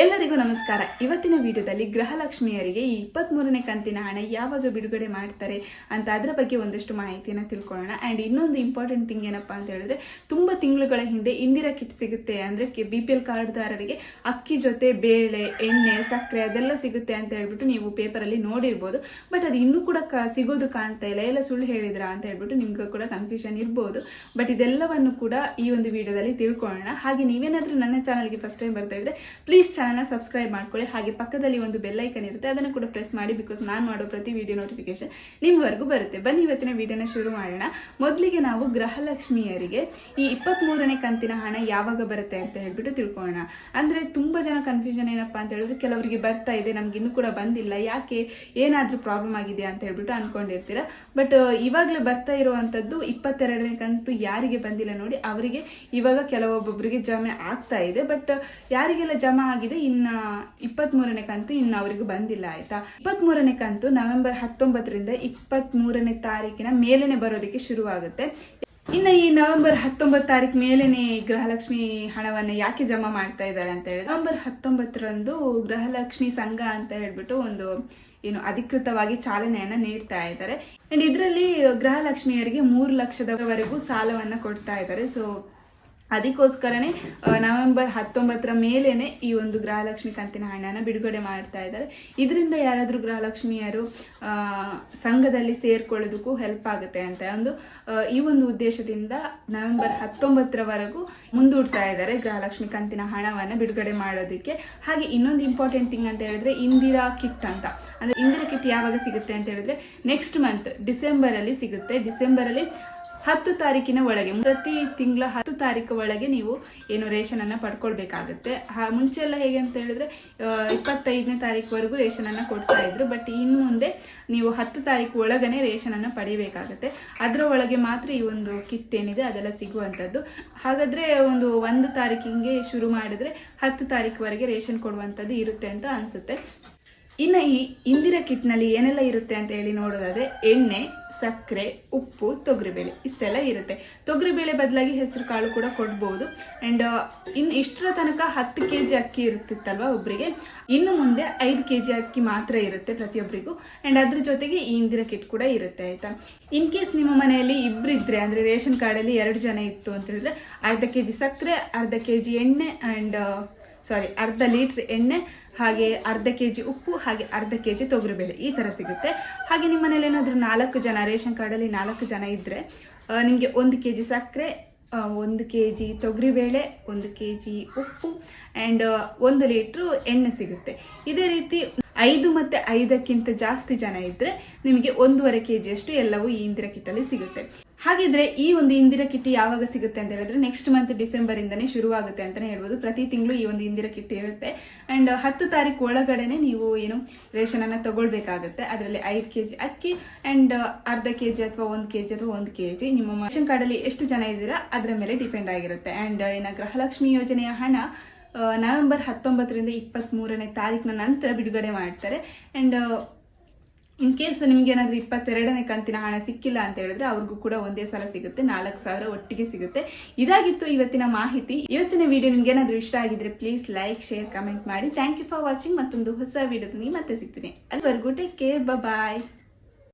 ಎಲ್ಲರಿಗೂ ನಮಸ್ಕಾರ. ಇವತ್ತಿನ ವಿಡಿಯೋದಲ್ಲಿ ಗೃಹಲಕ್ಷ್ಮಿಯರಿಗೆ ಈ ಇಪ್ಪತ್ಮೂರನೇ ಕಂತಿನ ಹಣ ಯಾವಾಗ ಬಿಡುಗಡೆ ಮಾಡ್ತಾರೆ ಅಂತ ಅದರ ಬಗ್ಗೆ ಒಂದಷ್ಟು ಮಾಹಿತಿಯನ್ನು ತಿಳ್ಕೊಳ್ಳೋಣ. ಆ್ಯಂಡ್ ಇನ್ನೊಂದು ಇಂಪಾರ್ಟೆಂಟ್ ಥಿಂಗ್ ಏನಪ್ಪ ಅಂತ ಹೇಳಿದ್ರೆ, ತುಂಬ ತಿಂಗಳುಗಳ ಹಿಂದೆ ಇಂದಿರಾ ಕಿಟ್ ಸಿಗುತ್ತೆ ಅಂದರೆ ಬಿ ಪಿ ಎಲ್ ಕಾರ್ಡ್ದಾರರಿಗೆ ಅಕ್ಕಿ ಜೊತೆ ಬೇಳೆ, ಎಣ್ಣೆ, ಸಕ್ಕರೆ ಅದೆಲ್ಲ ಸಿಗುತ್ತೆ ಅಂತ ಹೇಳ್ಬಿಟ್ಟು ನೀವು ಪೇಪರಲ್ಲಿ ನೋಡಿರ್ಬೋದು. ಬಟ್ ಅದು ಇನ್ನೂ ಕೂಡ ಕ ಸಿಗೋದು ಕಾಣ್ತಾ ಇಲ್ಲ. ಎಲ್ಲ ಸುಳ್ಳು ಹೇಳಿದ್ರಾ ಅಂತ ಹೇಳ್ಬಿಟ್ಟು ನಿಮಗೂ ಕೂಡ ಕನ್ಫ್ಯೂಷನ್ ಇರ್ಬೋದು. ಬಟ್ ಇದೆಲ್ಲವನ್ನು ಕೂಡ ಈ ಒಂದು ವಿಡಿಯೋದಲ್ಲಿ ತಿಳ್ಕೊಳ್ಳೋಣ. ಹಾಗೆ ನೀವೇನಾದರೂ ನನ್ನ ಚಾನಲ್ಗೆ ಫಸ್ಟ್ ಟೈಮ್ ಬರ್ತಾ ಇದ್ರೆ ಪ್ಲೀಸ್ ಚಾನಲ್ನ ಸಬ್ಸ್ಕ್ರೈಬ್ ಮಾಡ್ಕೊಳ್ಳಿ. ಹಾಗೆ ಪಕ್ಕದಲ್ಲಿ ಒಂದು ಬೆಲ್ ಐಕನ್ ಇರುತ್ತೆ, ಅದನ್ನು ಕೂಡ ಪ್ರೆಸ್ ಮಾಡಿ ಬಿಕಾಸ್ ನಾನು ಮಾಡೋ ಪ್ರತಿ ವಿಡಿಯೋ ನೋಟಿಫಿಕೇಶನ್ ನಿಮ್ಮವರೆಗೂ ಬರುತ್ತೆ. ಬನ್ನಿ, ಇವತ್ತಿನ ವಿಡಿಯೋನ ಶುರು ಮಾಡೋಣ. ಮೊದಲಿಗೆ ನಾವು ಗೃಹಲಕ್ಷ್ಮಿಯರಿಗೆ ಈ ಇಪ್ಪತ್ತ್ಮೂರನೇ ಕಂತಿನ ಹಣ ಯಾವಾಗ ಬರುತ್ತೆ ಅಂತ ಹೇಳ್ಬಿಟ್ಟು ತಿಳ್ಕೊಳ್ಳೋಣ. ಅಂದರೆ ತುಂಬ ಜನ ಕನ್ಫ್ಯೂಷನ್ ಏನಪ್ಪ ಅಂತ ಹೇಳಿದ್ರೆ, ಕೆಲವರಿಗೆ ಬರ್ತಾ ಇದೆ, ನಮ್ಗೆ ಇನ್ನೂ ಕೂಡ ಬಂದಿಲ್ಲ, ಯಾಕೆ ಏನಾದರೂ ಪ್ರಾಬ್ಲಮ್ ಆಗಿದೆ ಅಂತ ಹೇಳ್ಬಿಟ್ಟು ಅನ್ಕೊಂಡಿರ್ತೀರ. ಬಟ್ ಇವಾಗಲೇ ಬರ್ತಾ ಇರುವಂಥದ್ದು ಇಪ್ಪತ್ತೆರಡನೇ ಕಂತು ಯಾರಿಗೆ ಬಂದಿಲ್ಲ ನೋಡಿ, ಅವರಿಗೆ ಇವಾಗ ಕೆಲವೊಬ್ಬೊಬ್ಬರಿಗೆ ಜಮೆ ಆಗ್ತಾ ಇದೆ. ಬಟ್ ಯಾರಿಗೆಲ್ಲ ಜಮಾ ಆಗಿದೆ ಇನ್ನ ಇಪ್ಪತ್ಮೂರನೇ ಕಂತು ಇನ್ನು ಅವರಿಗೆ ಬಂದಿಲ್ಲ, ಆಯ್ತಾ? ಇಪ್ಪತ್ಮೂರನೇ ಕಂತು ನವೆಂಬರ್ ಹತ್ತೊಂಬತ್ತರಿಂದ ಇಪ್ಪತ್ಮೂರನೇ ತಾರೀಕಿನ ಮೇಲೆನೆ ಬರೋದಕ್ಕೆ ಶುರುವಾಗುತ್ತೆ. ಇನ್ನು ಈ ನವೆಂಬರ್ ಹತ್ತೊಂಬತ್ತು ತಾರೀಕು ಮೇಲೇನೆ ಗೃಹಲಕ್ಷ್ಮಿ ಹಣವನ್ನ ಯಾಕೆ ಜಮಾ ಮಾಡ್ತಾ ಇದ್ದಾರೆ ಅಂತ ಹೇಳಿ ನವೆಂಬರ್ ಹತ್ತೊಂಬತ್ತರಂದು ಗೃಹಲಕ್ಷ್ಮಿ ಸಂಘ ಅಂತ ಹೇಳ್ಬಿಟ್ಟು ಒಂದು, ಏನು ಅಧಿಕೃತವಾಗಿ ಚಾಲನೆಯನ್ನ ನೀಡ್ತಾ ಇದ್ದಾರೆ. ಅಂಡ್ ಇದರಲ್ಲಿ ಗೃಹಲಕ್ಷ್ಮಿಯರಿಗೆ ಮೂರು ಲಕ್ಷದವರೆಗೂ ಸಾಲವನ್ನ ಕೊಡ್ತಾ ಇದ್ದಾರೆ. ಸೊ ಅದಕ್ಕೋಸ್ಕರನೇ ನವೆಂಬರ್ ಹತ್ತೊಂಬತ್ತರ ಮೇಲೇನೆ ಈ ಒಂದು ಗೃಹಲಕ್ಷ್ಮಿ ಕಂತಿನ ಹಣನ ಬಿಡುಗಡೆ ಮಾಡ್ತಾ ಇದ್ದಾರೆ. ಇದರಿಂದ ಯಾರಾದರೂ ಗೃಹಲಕ್ಷ್ಮಿಯರು ಸಂಘದಲ್ಲಿ ಸೇರ್ಕೊಳ್ಳೋದಕ್ಕೂ ಹೆಲ್ಪ್ ಆಗುತ್ತೆ ಅಂತ ಒಂದು ಈ ಒಂದು ಉದ್ದೇಶದಿಂದ ನವೆಂಬರ್ ಹತ್ತೊಂಬತ್ತರವರೆಗೂ ಮುಂದೂಡ್ತಾ ಇದ್ದಾರೆ ಗೃಹಲಕ್ಷ್ಮಿ ಕಂತಿನ ಹಣವನ್ನು ಬಿಡುಗಡೆ ಮಾಡೋದಕ್ಕೆ. ಹಾಗೆ ಇನ್ನೊಂದು ಇಂಪಾರ್ಟೆಂಟ್ ಥಿಂಗ್ ಅಂತ ಹೇಳಿದ್ರೆ ಇಂದಿರಾ ಕಿಟ್ ಅಂತ. ಅಂದ್ರೆ ಇಂದಿರಾ ಕಿಟ್ ಯಾವಾಗ ಸಿಗುತ್ತೆ ಅಂತ ಹೇಳಿದ್ರೆ ನೆಕ್ಸ್ಟ್ ಮಂತ್ ಡಿಸೆಂಬರಲ್ಲಿ ಸಿಗುತ್ತೆ. ಡಿಸೆಂಬರ್ ಅಲ್ಲಿ ಹತ್ತು ತಾರೀಕಿನ ಒಳಗೆ, ಪ್ರತಿ ತಿಂಗಳ ಹತ್ತು ತಾರೀಕು ಒಳಗೆ ನೀವು ಏನು ರೇಷನ್ ಅನ್ನ ಪಡ್ಕೊಳ್ಬೇಕಾಗುತ್ತೆ. ಮುಂಚೆ ಎಲ್ಲ ಹೇಗೆ ಅಂತ ಹೇಳಿದ್ರೆ ಇಪ್ಪತ್ತೈದನೇ ರೇಷನ್ ಅನ್ನ ಕೊಡ್ತಾ ಇದ್ರು. ಬಟ್ ಇನ್ನು ಮುಂದೆ ನೀವು ಹತ್ತು ತಾರೀಕು ಒಳಗನೆ ರೇಷನ್ ಅನ್ನ ಪಡಿಬೇಕಾಗುತ್ತೆ. ಅದರ ಒಳಗೆ ಮಾತ್ರ ಈ ಒಂದು ಕಿಟ್ ಏನಿದೆ ಅದೆಲ್ಲ ಸಿಗುವಂಥದ್ದು. ಹಾಗಾದ್ರೆ ಒಂದು ಒಂದು ತಾರೀಕಿಗೆ ಶುರು ಮಾಡಿದ್ರೆ ಹತ್ತು ತಾರೀಕುವರೆಗೆ ರೇಷನ್ ಕೊಡುವಂಥದ್ದು ಇರುತ್ತೆ ಅಂತ ಅನ್ಸುತ್ತೆ. ಇನ್ನು ಈ ಇಂದಿರ ಕಿಟ್ನಲ್ಲಿ ಏನೆಲ್ಲ ಇರುತ್ತೆ ಅಂತ ಹೇಳಿ ನೋಡೋದಾದ್ರೆ ಎಣ್ಣೆ, ಸಕ್ಕರೆ, ಉಪ್ಪು, ತೊಗರಿಬೇಳೆ, ಇಷ್ಟೆಲ್ಲ ಇರುತ್ತೆ. ತೊಗರಿಬೇಳೆ ಬದಲಾಗಿ ಹೆಸರು ಕಾಳು ಕೂಡ ಕೊಡ್ಬೋದು. ಆ್ಯಂಡ್ ಇನ್ನು ಇಷ್ಟರ ತನಕ ಹತ್ತು ಕೆ ಜಿ ಅಕ್ಕಿ ಇರ್ತಿತ್ತಲ್ವ ಒಬ್ಬರಿಗೆ ಇನ್ನು ಮುಂದೆ ಐದು ಕೆ ಜಿ ಅಕ್ಕಿ ಮಾತ್ರ ಇರುತ್ತೆ ಪ್ರತಿಯೊಬ್ಬರಿಗೂ ಆ್ಯಂಡ್ ಅದ್ರ ಜೊತೆಗೆ ಈ ಇಂದಿರಾ ಕಿಟ್ ಕೂಡ ಇರುತ್ತೆ, ಆಯಿತಾ? ಇನ್ ಕೇಸ್ ನಿಮ್ಮ ಮನೆಯಲ್ಲಿ ಇಬ್ಬರಿದ್ರೆ ಇದ್ರೆ ಅಂದರೆ ರೇಷನ್ ಕಾರ್ಡಲ್ಲಿ ಎರಡು ಜನ ಇತ್ತು ಅಂತ ಹೇಳಿದ್ರೆ, ಅರ್ಧ ಕೆ ಜಿ ಸಕ್ಕರೆ, ಅರ್ಧ ಕೆ ಜಿ ಎಣ್ಣೆ ಆ್ಯಂಡ್ ಸಾರಿ ಅರ್ಧ ಲೀಟ್ರ್ ಎಣ್ಣೆ, ಹಾಗೆ ಅರ್ಧ ಕೆ ಜಿ ಉಪ್ಪು, ಹಾಗೆ ಅರ್ಧ ಕೆ ಜಿ ತೊಗರಿಬೇಳೆ ಈ ಥರ ಸಿಗುತ್ತೆ. ಹಾಗೆ ನಿಮ್ಮ ಮನೇಲಿ ಏನಾದರೂ ನಾಲ್ಕು ಜನ, ರೇಷನ್ ಕಾರ್ಡಲ್ಲಿ ನಾಲ್ಕು ಜನ ಇದ್ದರೆ ನಿಮಗೆ ಒಂದು ಕೆ ಜಿ ಸಕ್ಕರೆ ಒಂದು ಕೆ ಜಿ ತೊಗರಿಬೇಳೆ ಒಂದು ಕೆ ಜಿ ಉಪ್ಪು ಆ್ಯಂಡ್ ಒಂದು ಲೀಟ್ರು ಎಣ್ಣೆ ಸಿಗುತ್ತೆ. ಇದೇ ರೀತಿ ಐದು ಮತ್ತು ಐದಕ್ಕಿಂತ ಜಾಸ್ತಿ ಜನ ಇದ್ದರೆ ನಿಮಗೆ ಒಂದೂವರೆ ಕೆ ಜಿಯಷ್ಟು ಎಲ್ಲವೂ ಈ ಇಂದಿರಾ ಕಿಟ್ಟಲ್ಲಿ ಸಿಗುತ್ತೆ. ಹಾಗಿದ್ರೆ ಈ ಒಂದು ಇಂದಿರಾ ಕಿಟ್ಟಿ ಯಾವಾಗ ಸಿಗುತ್ತೆ ಅಂತ ಹೇಳಿದ್ರೆ ನೆಕ್ಸ್ಟ್ ಮಂತ್ ಡಿಸೆಂಬರ್ ಇಂದನೇ ಶುರುವಾಗುತ್ತೆ ಅಂತಾನೆ ಹೇಳ್ಬೋದು. ಪ್ರತಿ ತಿಂಗಳು ಈ ಒಂದು ಇಂದಿರಾ ಕಿಟ್ ಇರುತ್ತೆ. ಅಂಡ್ ಹತ್ತು ತಾರೀಕು ಒಳಗಡೆನೆ ನೀವು ಏನು ರೇಷನ್ ಅನ್ನ ತಗೊಳ್ಬೇಕಾಗುತ್ತೆ. ಅದರಲ್ಲಿ ಐದು ಕೆ ಜಿ ಅಕ್ಕಿ ಅಂಡ್ ಅರ್ಧ ಕೆ ಜಿ ಅಥವಾ ಒಂದು ಕೆ ಜಿ ಅಥವಾ ಒಂದು ಕೆ ಜಿ ನಿಮ್ಮ ರೇಷನ್ ಕಾರ್ಡಲ್ಲಿ ಎಷ್ಟು ಜನ ಇದ್ದೀರಾ ಅದರ ಮೇಲೆ ಡಿಪೆಂಡ್ ಆಗಿರುತ್ತೆ. ಅಂಡ್ ಏನ ಗೃಹಲಕ್ಷ್ಮಿ ಯೋಜನೆಯ ಹಣ ನವೆಂಬರ್ ಹತ್ತೊಂಬತ್ತರಿಂದ ಇಪ್ಪತ್ತ್ಮೂರನೇ ತಾರೀಕಿನ ನಂತರ ಬಿಡುಗಡೆ ಮಾಡ್ತಾರೆ. ಆ್ಯಂಡ್ ಇನ್ ಕೇಸ್ ನಿಮ್ಗೆ ಏನಾದ್ರೂ ಇಪ್ಪತ್ತೆರಡನೇ ಕಂತಿನ ಹಣ ಸಿಕ್ಕಿಲ್ಲ ಅಂತ ಹೇಳಿದ್ರೆ ಅವ್ರಿಗೂ ಕೂಡ ಒಂದೇ ಸಲ ಸಿಗುತ್ತೆ. ನಾಲ್ಕು ಸಾವಿರ ಒಟ್ಟಿಗೆ ಸಿಗುತ್ತೆ. ಇದಾಗಿತ್ತು ಇವತ್ತಿನ ಮಾಹಿತಿ. ಇವತ್ತಿನ ವಿಡಿಯೋ ನಿಮ್ಗೆ ಏನಾದ್ರೂ ಇಷ್ಟ ಆಗಿದ್ರೆ ಪ್ಲೀಸ್ ಲೈಕ್ ಶೇರ್ ಕಮೆಂಟ್ ಮಾಡಿ. ಥ್ಯಾಂಕ್ ಯು ಫಾರ್ ವಾಚಿಂಗ್ ಮತ್ತೊಂದು ಹೊಸ ವಿಡಿಯೋದಲ್ಲಿ ಮತ್ತೆ ಸಿಗ್ತೀನಿ. ಅಲ್ಲಿವರೆಗೂ ಟೇಕ್ ಕೇರ್ ಬಾಯ್